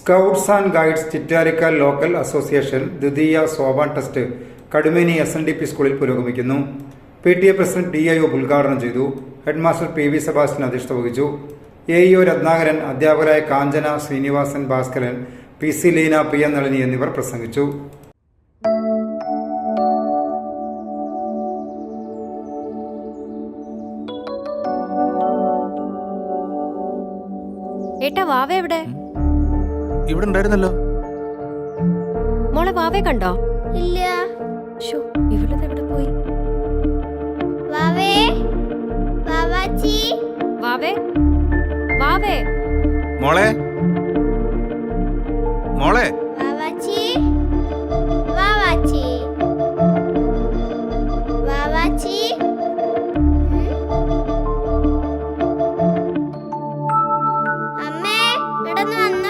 Scouts and guides Chittarikkal local association ദ്വിതീയ Sopan test Kadumeni S N D P സ്കൂളിൽ പുരോഗമിക്കുന്നു. P T A president D I O ഉദ്ഘാടനം ചെയ്തു. Headmaster P V Sebastian അധ്യക്ഷത വഹിച്ചു. A E O Ratnakaran അധ്യാപകരായ Kanchana Srinivasan Bhaskaran P C Leena P N Nalini എന്നിവർ പ്രസംഗിച്ചു. ഏട്ടാ വാവ എവിടെ? ഇവിടെ ഉണ്ടായിരുന്നല്ലോ. മോളെ വാവേ കണ്ടോ? ഇല്ല. ഷോ ഇവളത് എവിടെ പോയി? വാവേ വാവാച്ചി. വാവേ വാവേ. മോളെ? മോളെ? വാവാച്ചി വാവാച്ചി. വാവാച്ചി. അമ്മേ നടന്നു. ഉം.